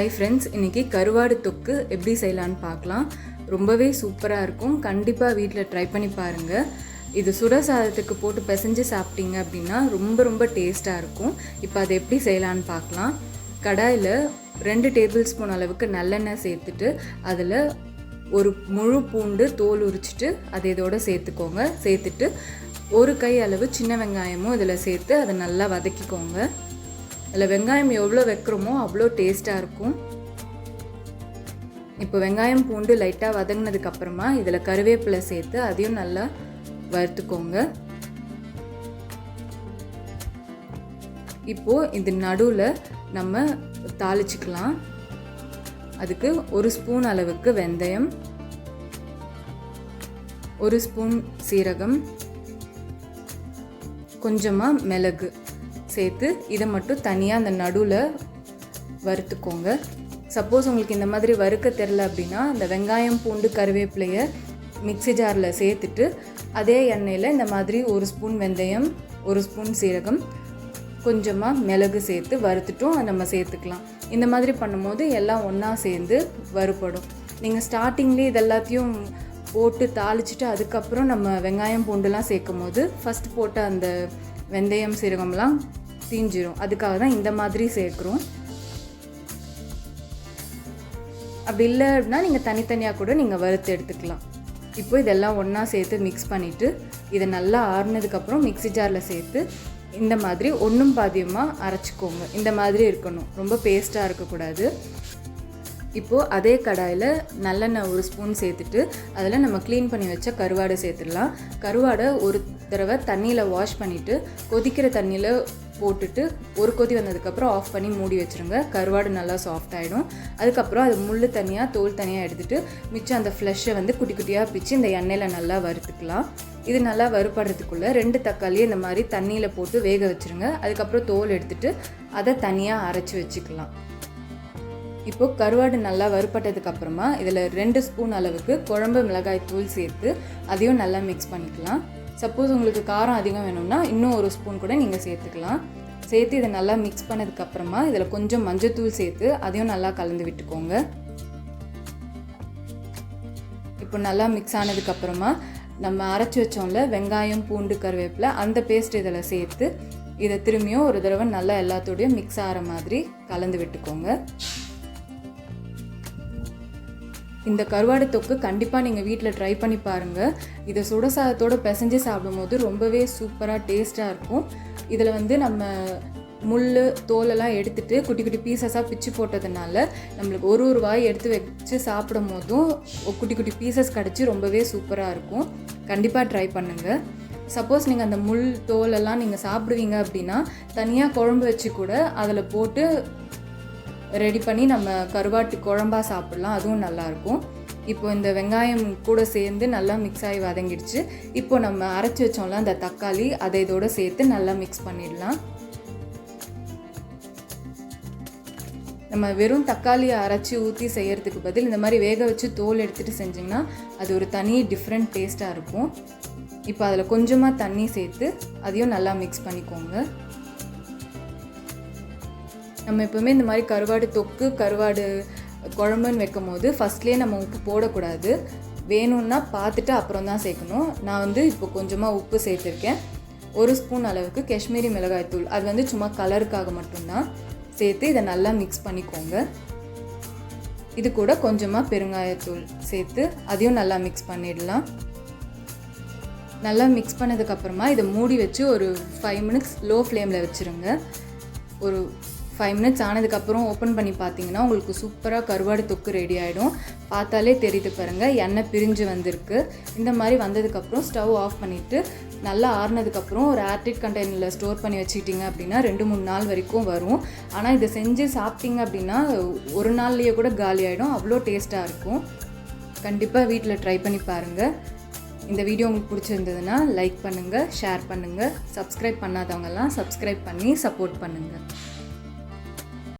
Hi friends இன்றைக்கி கருவாடு தொக்கு எப்படி செய்யலான்னு பார்க்கலாம். ரொம்பவே சூப்பராக இருக்கும். கண்டிப்பாக வீட்டில் ட்ரை பண்ணி பாருங்கள் இது சுட சாதத்துக்கு போட்டு பிசைஞ்சு சாப்பிட்டீங்க அப்படின்னா ரொம்ப ரொம்ப டேஸ்ட்டாக இருக்கும். இப்போ அதை எப்படி செய்யலான்னு பார்க்கலாம். கடாயில் ரெண்டு டேபிள் ஸ்பூன் அளவுக்கு நல்லெண்ணெய் சேர்த்துட்டு அதில் ஒரு முழு பூண்டு தோல் உரிச்சிட்டு அதை இதோட சேர்த்துக்கோங்க. சேர்த்துட்டு ஒரு கை அளவு சின்ன வெங்காயமும் இதில் சேர்த்து அதை நல்லா வதக்கிக்கோங்க. அதில் வெங்காயம் எவ்வளோ வைக்கிறோமோ அவ்வளோ டேஸ்ட்டாக இருக்கும். இப்போ வெங்காயம் பூண்டு லைட்டாக வதங்கினதுக்கப்புறமா இதில் கருவேப்பிலை சேர்த்து அதையும் நல்லா வறுத்துக்கோங்க. இப்போது இது நடுவில் நம்ம தாளிச்சுக்கலாம். அதுக்கு ஒரு ஸ்பூன் அளவுக்கு வெந்தயம். ஒரு ஸ்பூன் சீரகம். கொஞ்சமாக மிளகு. சேர்த்து இதை மட்டும் தனியாக அந்த நடுவில் வறுத்துக்கோங்க. சப்போஸ் உங்களுக்கு இந்த மாதிரி வறுக்க தெரில அப்படின்னா இந்த வெங்காயம் பூண்டு கருவேப்பிலையை மிக்ஸி ஜாரில் சேர்த்துட்டு அதே எண்ணெயில் இந்த மாதிரி ஒரு ஸ்பூன் வெந்தயம் ஒரு ஸ்பூன் சீரகம் கொஞ்சமாக மிளகு சேர்த்து வறுத்துட்டும் நம்ம சேர்த்துக்கலாம். இந்த மாதிரி பண்ணும்போது எல்லாம் ஒன்றா சேர்ந்து வறுபடும். நீங்கள் ஸ்டார்டிங்லேயே இது எல்லாத்தையும் போட்டு தாளிச்சிட்டு அதுக்கப்புறம் நம்ம வெங்காயம் பூண்டுலாம் சேர்க்கும் போது ஃபஸ்ட் போட்ட அந்த வெந்தயம் சீரகம்லாம் தீஞ்சிரும். அதுக்காக தான் இந்த மாதிரி சேர்க்குறோம். அப்படி இல்லை அப்படின்னா நீங்கள் தனித்தனியாக கூட நீங்கள் வறுத்து எடுத்துக்கலாம். இப்போ இதெல்லாம் ஒன்றா சேர்த்து மிக்ஸ் பண்ணிவிட்டு இதை நல்லா ஆறுனதுக்கப்புறம் மிக்ஸி ஜாரில் சேர்த்து இந்த மாதிரி ஒன்றும் பாதியமாக அரைச்சிக்கோங்க. இந்த மாதிரி இருக்கணும். ரொம்ப பேஸ்ட்டாக இருக்கக்கூடாது. இப்போது அதே கடாயில் நல்லெண்ணெய் ஒரு ஸ்பூன் சேர்த்துட்டு அதில் நம்ம க்ளீன் பண்ணி வச்ச கருவாடை சேர்த்துடலாம். கருவாடை ஒரு தடவை தண்ணியில் வாஷ் பண்ணிவிட்டு கொதிக்கிற தண்ணியில் போட்டுட்டு ஒரு கொதி வந்ததுக்கப்புறம் ஆஃப் பண்ணி மூடி வச்சுருங்க. கருவாடு நல்லா சாஃப்ட் ஆகிடும் அதுக்கப்புறம் அது முள் தனியாக தோல் தனியாக எடுத்துகிட்டு மிச்சம் அந்த ஃப்ளஷை வந்து குட்டி குட்டியாக பிச்சு இந்த எண்ணெயில் நல்லா வறுத்துக்கலாம். இது நல்லா வறுபடுறதுக்குள்ளே ரெண்டு தக்காளியை இந்த மாதிரி தண்ணியில் போட்டு வேக வச்சுருங்க. அதுக்கப்புறம் தோல் எடுத்துகிட்டு அதை தனியாக அரைச்சி வச்சுக்கலாம். இப்போது கருவாடு நல்லா வறுப்பட்டதுக்கப்புறமா இதில் ரெண்டு ஸ்பூன் அளவுக்கு குழம்பு மிளகாய் தூள் சேர்த்து அதையும் நல்லா மிக்ஸ் பண்ணிக்கலாம். சப்போஸ் உங்களுக்கு காரம் அதிகம் வேணும்னா இன்னும் ஒரு ஸ்பூன் கூட நீங்கள் சேர்த்துக்கலாம். சேர்த்து இதை நல்லா மிக்ஸ் பண்ணதுக்கப்புறமா இதில் கொஞ்சம் மஞ்சத்தூள் சேர்த்து அதையும் நல்லா கலந்து விட்டுக்கோங்க. இப்போ நல்லா மிக்ஸ் ஆனதுக்கப்புறமா நம்ம அரைச்சி வச்சோம்ல வெங்காயம் பூண்டு கருவேப்பிலை அந்த பேஸ்ட் இதில் சேர்த்து இதை திரும்பியும் ஒரு தடவை நல்லா எல்லாத்தோடையும் மிக்ஸ் ஆகிற மாதிரி கலந்து விட்டுக்கோங்க. இந்த கருவாடு தொக்கு கண்டிப்பாக நீங்கள் வீட்டில் ட்ரை பண்ணி பாருங்கள் இதை சுட சாதத்தோடு பிசைஞ்சு சாப்பிடும்போது ரொம்பவே சூப்பராக டேஸ்ட்டாக இருக்கும். இதில் வந்து நம்ம முள் தோலெல்லாம் எடுத்துகிட்டு குட்டி குட்டி பீசஸாக பிச்சு போட்டதுனால நம்மளுக்கு ஒரு ஒரு வாய் எடுத்து வச்சு சாப்பிடும் போதும் குட்டி குட்டி பீசஸ் கிடச்சி ரொம்பவே சூப்பராக இருக்கும். கண்டிப்பாக ட்ரை பண்ணுங்கள் சப்போஸ் நீங்கள் அந்த முள் தோலெல்லாம் நீங்கள் சாப்பிடுவீங்க அப்படின்னா தனியாக குழம்பு வச்சு கூட அதில் போட்டு ரெடி பண்ணி நம்ம கருவாட்டு குழம்பா சாப்பிட்லாம். அதுவும் நல்லாயிருக்கும். இப்போ இந்த வெங்காயம் கூட சேர்ந்து நல்லா மிக்ஸ் ஆகி வதங்கிடுச்சு. இப்போ நம்ம அரைச்சி வச்சோம்ல அந்த தக்காளி அதை இதோடு சேர்த்து நல்லா மிக்ஸ் பண்ணிடலாம். நம்ம வெறும் தக்காளியை அரைச்சி ஊற்றி செய்கிறதுக்கு பதில் இந்த மாதிரி வேக வச்சு தோல் எடுத்துகிட்டு செஞ்சிங்கன்னா அது ஒரு தனி டிஃப்ரெண்ட் டேஸ்ட்டாக இருக்கும். இப்போ அதில் கொஞ்சமாக தண்ணி சேர்த்து அதையும் நல்லா மிக்ஸ் பண்ணிக்கோங்க. நம்ம எப்போவுமே இந்த மாதிரி கருவாடு தொக்கு கருவாடு குழம்புன்னு வைக்கும் போது ஃபஸ்ட்லேயே நம்ம உப்பு போடக்கூடாது. வேணும்னா பார்த்துட்டு அப்புறம் தான் சேர்க்கணும். நான் வந்து இப்போ கொஞ்சமாக உப்பு சேர்த்துருக்கேன். ஒரு ஸ்பூன் அளவுக்கு காஷ்மீரி மிளகாய் தூள். அது வந்து சும்மா கலருக்காக மட்டும்தான். சேர்த்து இதை நல்லா மிக்ஸ் பண்ணிக்கோங்க. இது கூட கொஞ்சமாக பெருங்காயத்தூள் சேர்த்து அதையும் நல்லா மிக்ஸ் பண்ணிடலாம். நல்லா மிக்ஸ் பண்ணதுக்கப்புறமா இதை மூடி வச்சு ஒரு ஃபைவ் மினிட்ஸ் லோ ஃப்ளேமில் வச்சுருங்க. ஒரு ஃபைவ் மினிட்ஸ் ஆனதுக்கப்புறம் ஓப்பன் பண்ணி பார்த்தீங்கன்னா உங்களுக்கு சூப்பராக கருவாடு தொக்கு ரெடி ஆகிடும் பார்த்தாலே தெரியுது பாருங்கள் எண்ணெய் பிரிஞ்சு வந்திருக்கு. இந்த மாதிரி வந்ததுக்கப்புறம் ஸ்டவ் ஆஃப் பண்ணிவிட்டு நல்லா ஆறுனதுக்கப்புறம் ஒரு ஏர்டைட் கண்டெய்னரில் ஸ்டோர் பண்ணி வச்சுக்கிட்டிங்க அப்படின்னா ரெண்டு மூணு நாள் வரைக்கும் வரும். ஆனால் இதை செஞ்சு சாப்பிட்டீங்க அப்படின்னா ஒரு நாள்லேயே கூட காலி ஆகிடும் அவ்வளோ டேஸ்ட்டாக இருக்கும். கண்டிப்பாக வீட்டில் ட்ரை பண்ணி பாருங்கள் இந்த வீடியோ உங்களுக்கு பிடிச்சிருந்ததுன்னா லைக் பண்ணுங்கள் ஷேர் பண்ணுங்கள் சப்ஸ்கிரைப் பண்ணாதவங்கெல்லாம் சப்ஸ்கிரைப் பண்ணி சப்போர்ட் பண்ணுங்கள்